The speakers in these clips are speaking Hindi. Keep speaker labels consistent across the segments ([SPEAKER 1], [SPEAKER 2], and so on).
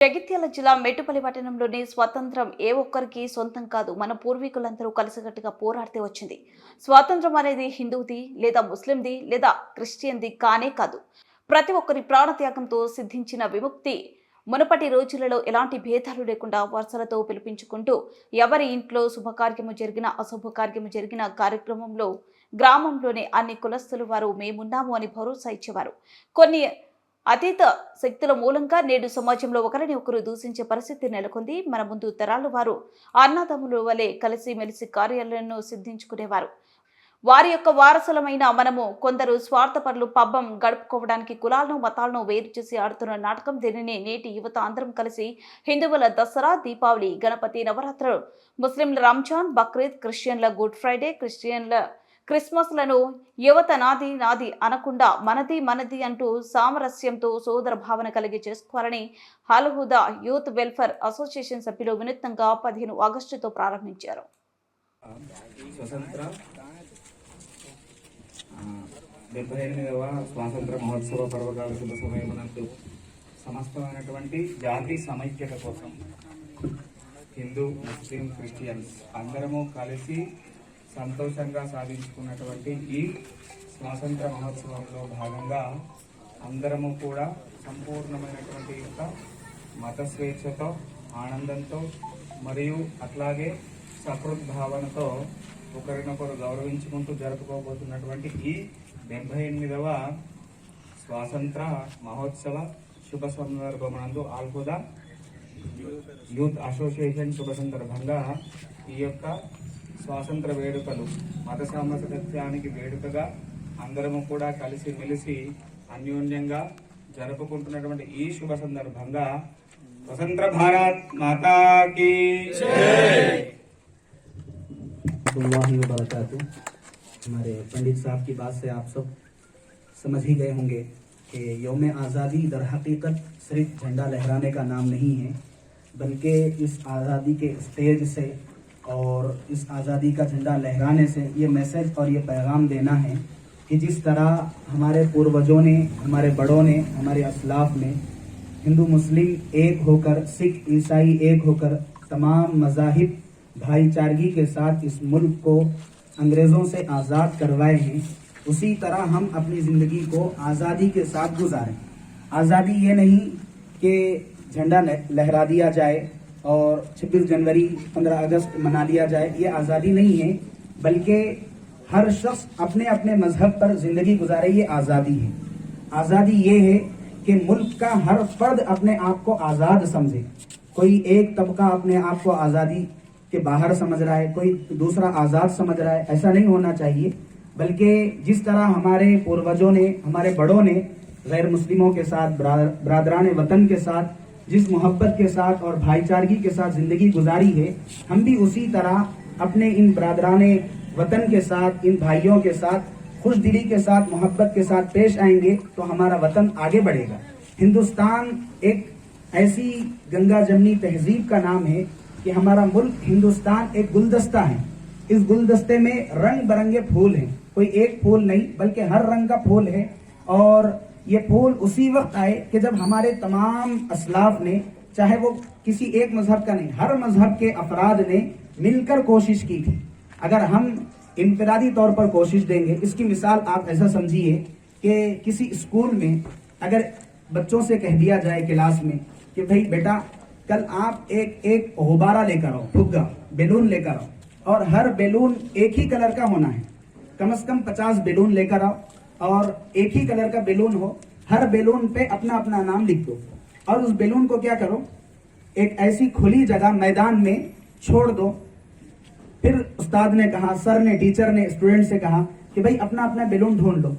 [SPEAKER 1] జగిత్యాల జిల్లా మెట్టుపల్లి పట్టణంలోని స్వాతంత్రం ఏ ఒక్కరికి సొంతం కాదు. మన పూర్వీకులందరూ కలిసికట్టుగా పోరాడితే వచ్చింది. స్వాతంత్రం అనేది హిందూది లేదా ముస్లింది లేదా క్రిస్టియన్ది కానే కాదు. ప్రతి ఒక్కరి ప్రాణత్యాగంతో సిద్ధించిన విముక్తి మునుపటి రోజులలో ఎలాంటి భేదాలు లేకుండా వరుసలతో పిలిపించుకుంటూ ఎవరి ఇంట్లో శుభకార్యము జరిగిన అశుభకార్యము జరిగిన కార్యక్రమంలో గ్రామంలోని అన్ని కులస్తులు వారు మేమున్నాము అని భరోసా ఇచ్చేవారు. కొన్ని అతీత శక్తుల మూలంగా నేడు సమాజంలో ఒకరిని ఒకరు దూషించే పరిస్థితి నెలకొంది. మన ముందు తరాల వారు అన్నదమ్ముల వలె కలిసి మెలిసి కార్యాలను సిద్ధించుకునేవారు. వారి యొక్క వారసులమైన మనము కొందరు స్వార్థపరులు పబ్బం గడుపుకోవడానికి కులాలను మతాలను వేరు చేసి ఆడుతున్న నాటకం దీనిని నేటి యువత అందరం కలిసి హిందువుల దసరా దీపావళి గణపతి నవరాత్రులు ముస్లింల రంజాన్ బక్రీద్ క్రిస్టియన్ల గుడ్ ఫ్రైడే క్రిస్టియన్ల క్రిస్మస్లను యువత నాది నాది అనకుండా మనది మనది అంటూ సామరస్యంతో సోదర భావన కలిగి చేసుకోవాలని హల్హుదా యూత్ వెల్ఫేర్ అసోసియేషన్ సభ్యులు వినూత్నంగా పదిహేను ఆగస్టుతో ప్రారంభించారు.
[SPEAKER 2] డెబ్బై ఎనిమిదవ స్వాతంత్ర మహోత్సవ పర్వకాల శుభ సమయమునందు సమస్తమైనటువంటి జాతి సమైక్యత కోసం హిందూ ముస్లిం క్రిస్టియన్స్ అందరము కలిసి సంతోషంగా సాధించుకున్నటువంటి ఈ స్వాతంత్ర మహోత్సవంలో భాగంగా అందరము కూడా సంపూర్ణమైనటువంటి యొక్క మత స్వేచ్ఛతో ఆనందంతో మరియు అట్లాగే సకృద్భావనతో ఒకరినొకరు గౌరవించుకుంటూ జరుపుకోబోతున్నటువంటి ఈ డెబ్బై ఎనిమిదవ స్వాతంత్ర మహోత్సవ శుభ సందర్భమునందు ఆల్హుదా యూత్ అసోసియేషన్ శుభ సందర్భంగా ఈ యొక్క స్వాతంత్ర వేడుకలు మత సామరస్యానికి వేడుకగా అందరము కూడా కలిసి మెలిసి అన్యోన్యంగా జరుపుకుంటున్నటువంటి ఈ శుభ సందర్భంగా స్వతంత్ర భారత్ మాతాకి
[SPEAKER 3] वरहमतुल्लाहि वबरकातुह हमारे पंडित साहब की बात से आप सब समझ ही गए होंगे कि योम आज़ादी दर हकीकत सिर्फ झंडा लहराने का नाम नहीं है बल्कि इस आज़ादी के स्टेज से और इस आज़ादी का झंडा लहराने से ये मैसेज और ये पैगाम देना है कि जिस तरह हमारे पूर्वजों ने, हमारे बड़ों ने, हमारे असलाफ ने हिंदू मुस्लिम एक होकर, सिख ईसाई एक होकर तमाम मजाहिब भाईचारगी के साथ इस मुल्क को अंग्रेज़ों से आज़ाद करवाए हैं, उसी तरह हम अपनी ज़िंदगी को आज़ादी के साथ गुजारें। आज़ादी ये नहीं कि झंडा लहरा दिया जाए और 26 जनवरी 15 अगस्त मना लिया जाए, ये आज़ादी नहीं है, बल्कि हर शख्स अपने अपने मज़हब पर ज़िंदगी गुजारे, ये आज़ादी है। आज़ादी ये है कि मुल्क का हर फर्द अपने आप को आज़ाद समझे। कोई एक तबका अपने आप को आज़ादी के बाहर समझ रहा है, कोई दूसरा आज़ाद समझ रहा है, ऐसा नहीं होना चाहिए। बल्कि जिस तरह हमारे पूर्वजों ने, हमारे बड़ों ने गैर मुस्लिमों के साथ, ब्रा- बरादरान वतन के साथ जिस मोहब्बत के साथ और भाईचारगी के साथ ज़िंदगी गुजारी है, हम भी उसी तरह अपने इन बरादरान वतन के साथ, इन भाइयों के साथ, खुश दिली के साथ, मोहब्बत के साथ पेश आएँगे तो हमारा वतन आगे बढ़ेगा। हिंदुस्तान एक ऐसी गंगा जमनी तहजीब का नाम है कि हमारा मुल्क हिंदुस्तान एक गुलदस्ता है। इस गुलदस्ते में रंग बिरंगे फूल हैं। कोई एक फूल नहीं, बल्कि हर रंग का फूल है और ये फूल उसी वक्त आए कि जब हमारे तमाम असलाफ ने, चाहे वो किसी एक मज़हब का नहीं, हर मज़हब के अफराद ने मिलकर कोशिश की थी। अगर हम इनफरादी तौर पर कोशिश देंगे, इसकी मिसाल आप ऐसा समझिए कि किसी स्कूल में अगर बच्चों से कह दिया जाए क्लास में कि भाई बेटा, कल आप एक एक गुब्बारा लेकर आओ फुग्गा बैलून लेकर आओ, और हर बैलून एक ही कलर का होना है। कम से कम पचास बैलून लेकर आओ और एक ही कलर का बैलून हो, हर बैलून पे अपना अपना नाम लिख दो। और उस बेलून को क्या करो, एक ऐसी खुली जगह मैदान में छोड़ दो। फिर उस्ताद ने कहा, सर ने, टीचर ने, स्टूडेंट से कहा कि भाई अपना अपना बैलून ढूंढ लो।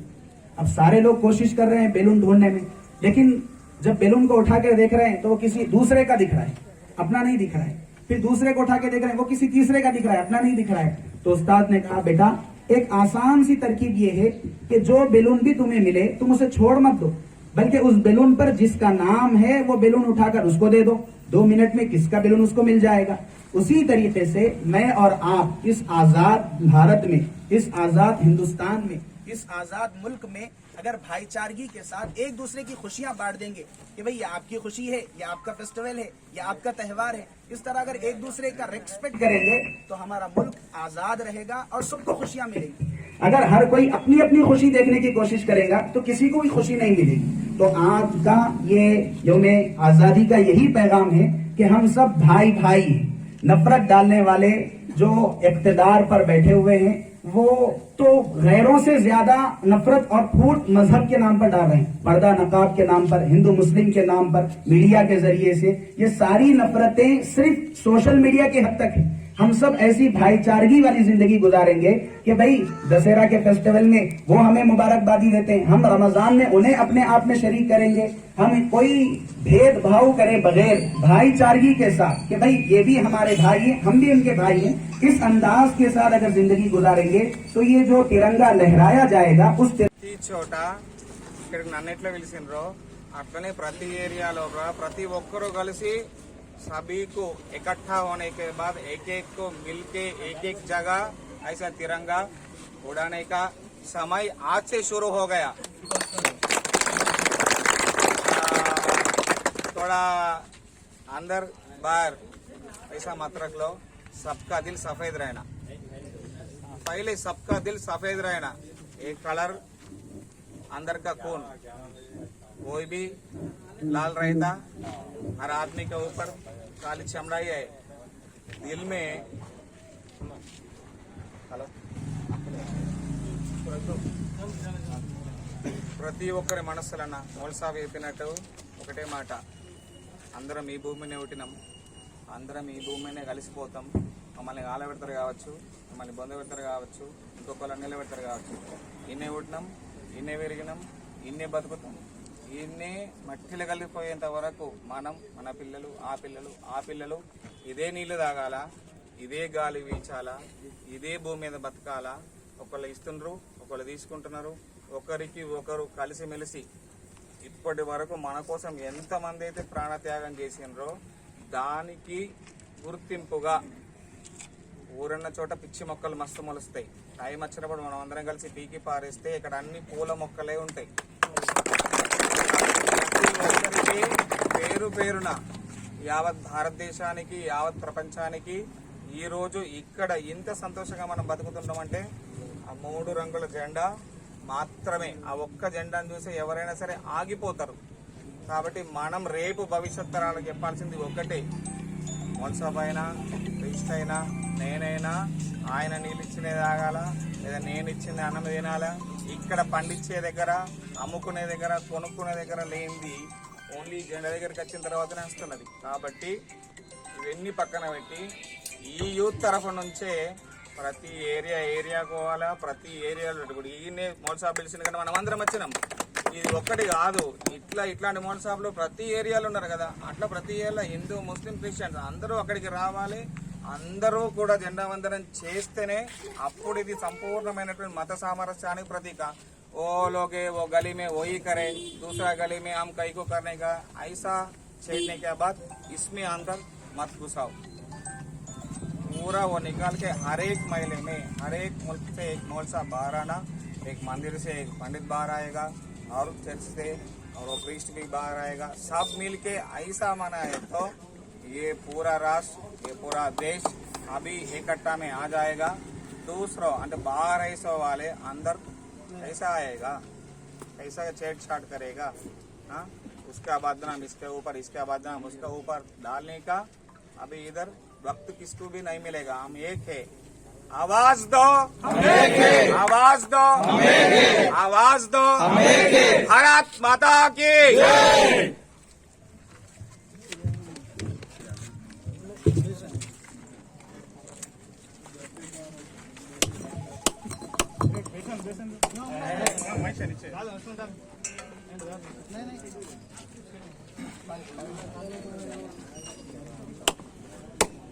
[SPEAKER 3] अब सारे लोग कोशिश कर रहे हैं बैलून ढूँढने में, लेकिन जब बैलून को उठा कर देख रहे हैं तो वो किसी दूसरे का दिख रहा है, अपना नहीं दिख रहा है। फिर दूसरे को उठा के देख रहे हैं, वो किसी तीसरे का दिख रहा है, अपना नहीं दिख रहा है। तो उस्ताद ने कहा, बेटा एक आसान सी तरकीब ये है कि जो बेलून भी तुम्हें मिले, तुम उसे छोड़ मत दो। बल्कि उस बेलून पर जिसका नाम है, वो बेलून उठाकर उसको दे दो। दो मिनट में किसका बेलून उसको मिल जाएगा? उसी तरीके से मैं और आप इस आज़ाद भारत में, इस आज़ाद हिंदुस्तान में इस आज़ाद मुल्क में
[SPEAKER 4] अगर भाईचारगी के साथ एक दूसरे की खुशियाँ बांट देंगे कि भाई ये आपकी खुशी है, ये आपका फेस्टिवल है, ये आपका त्यौहार है, इस तरह अगर एक दूसरे का रेस्पेक्ट करेंगे तो हमारा मुल्क आज़ाद रहेगा और सबको खुशियाँ मिलेगी।
[SPEAKER 3] अगर हर कोई अपनी अपनी खुशी देखने की कोशिश करेगा तो किसी को भी खुशी नहीं मिलेगी। तो आज का ये योम आज़ादी का यही पैगाम है कि हम सब भाई भाई नफरत डालने वाले जो इकतदार पर बैठे हुए हैं वो तो गैरों से ज़्यादा नफरत और फूट मज़हब के नाम पर डाल रहे हैं। पर्दा नकाब के नाम पर, हिंदू मुस्लिम के नाम पर, मीडिया के ज़रिए से। ये सारी नफरतें सिर्फ़ सोशल मीडिया के हद तक है। हम सब ऐसी भाईचारगी वाली जिंदगी गुजारेंगे कि भाई दशहरा के फेस्टिवल में वो हमें मुबारकबादी देते हैं हम रमजान में उन्हें अपने आप में शरीक करेंगे हम कोई भेदभाव करे बगैर भाईचारगी के साथ कि भाई ये भी हमारे भाई हैं हम भी उनके भाई हैं इस अंदाज के साथ अगर जिंदगी गुजारेंगे तो ये जो तिरंगा लहराया जाएगा उस तिर-
[SPEAKER 5] ప్రతి చోట ఇక్కడికి నన్ను ఎట్లా పిలిచిండ్రో అట్లనే ప్రతి ఏరియాలో కూడా ప్రతి ఒక్కరూ కలిసి सभी को इकट्ठा होने के बाद एक एक को मिलके एक एक जगह, ऐसा तिरंगा उड़ाने का समय आज से शुरू हो गया। थोड़ा अंदर, बाहर, ऐसा मत रख लो। सबका दिल सफ़ेद रहना। पहले सबका दिल सफ़ेद रहना। एक कलर, अंदर का खून। कोई भी लाल रहता हर आदमी के ऊपर काली चमड़ा ही है दिल में हेलो ప్రతి ఒక్కరి మనస్సులన్న మోల్సా వేపినట్టు ఒకటే మాట అందరం ఈ భూమిని ఉట్టినాం అందరం ఈ భూమినే కలిసిపోతాం మమ్మల్ని ఆలబెడతారు కావచ్చు మమ్మల్ని బొంద పెడతారు కావచ్చు ఇంకొకళ్ళు నిలబెడతారు కావచ్చు ఇన్నే ఉట్టినాం ఇన్నే పెరిగినాం ఇన్నే బతుకుతాం ఇన్నే మట్టిలో కలిసిపోయేంత వరకు మనం మన పిల్లలు ఆ పిల్లలు ఆ పిల్లలు ఇదే నీళ్ళు తాగాల? ఇదే గాలి వీచాలా ఇదే భూమి మీద బతకాలా? ఒకళ్ళు ఇస్తుండ్రు ఒకళ్ళు తీసుకుంటున్నారు. ఒకరికి ఒకరు కలిసిమెలిసి ఇప్పటి వరకు మన కోసం ఎంతమంది అయితే ప్రాణత్యాగం చేసిండ్రో దానికి గుర్తింపుగా ఊరన్న చోట పిచ్చి మొక్కలు మస్తు మొలుస్తాయి. టైం వచ్చినప్పుడు మనం అందరం కలిసి పీకి పారేస్తే ఇక్కడ అన్ని పూల మొక్కలే ఉంటాయి ప్రతి ఒక్కరికి పేరు పేరున యావత్ భారతదేశానికి యావత్ ప్రపంచానికి ఈరోజు ఇక్కడ ఇంత సంతోషంగా మనం బతుకుతున్నామంటే ఆ మూడు రంగుల జెండా మాత్రమే. ఆ ఒక్క జెండాను చూసి ఎవరైనా సరే ఆగిపోతారు. కాబట్టి మనం రేపు భవిష్యత్ తరాలకు చెప్పాల్సింది ఒక్కటే మున్సబ్ అయినా రిజిస్ట్ అయినా నేనైనా ఆయన నీళ్ళు ఇచ్చినది తాగాల లేదా నేను ఇచ్చింది అన్నం తినాలా ఇక్కడ పండించే దగ్గర అమ్ముకునే దగ్గర కొనుక్కునే దగ్గర లేనిది ఓన్లీ జెండా దగ్గరికి వచ్చిన తర్వాతనే వస్తున్నది కాబట్టి ఇవన్నీ పక్కన పెట్టి ఈ యూత్ తరఫు నుంచే ప్రతి ఏరియా ఏరియా పోవాలా ప్రతి ఏరియాలో ఇప్పుడు ఈయనే మోల్సాబ్ పిలిచిన కానీ మనం అందరం వచ్చినాం. ఇది ఒక్కటి కాదు. ఇట్లా ఇట్లాంటి మోల్సాబ్లు ప్రతి ఏరియాలో ఉన్నారు కదా. అట్లా ప్రతి ఏరియాలో హిందూ ముస్లిం క్రిస్టియన్స్ అందరూ అక్కడికి రావాలి. అందరూ కూడా జెండా వందనం చేస్తేనే అప్పుడు ఇది సంపూర్ణమైనటువంటి మత సామరస్యానికి ప్రతీక. वो लोग वो गली में वही करे, दूसरा गली में हम कहीं को करने का ऐसा छेड़ने के बाद इसमें अंदर मत घुसाओ। पूरा वो निकाल के हर एक महीने में, हर एक मुल्क से एक मोलसा बाहर आना, एक मंदिर से एक पंडित बाहर आएगा, और चर्च से और वो प्रिस्ट भी बाहर आएगा, सब मिल के ऐसा मनाए तो ये पूरा राष्ट्र ये पूरा देश अभी इकट्ठा में आ जाएगा। दूसरों अंत बाहर ऐसा वाले, अंदर ऐसा आएगा ऐसा छेड़छाड़ करेगा हाँ? उसका बदनाम इसके ऊपर इसका बदनाम उसके ऊपर डालने का अभी इधर वक्त किसको भी नहीं मिलेगा हम एक है। आवाज़ दो। आवाज़ दो। आवाज़ दो। भारत माता की નીચે નીચે નહીં નહીં.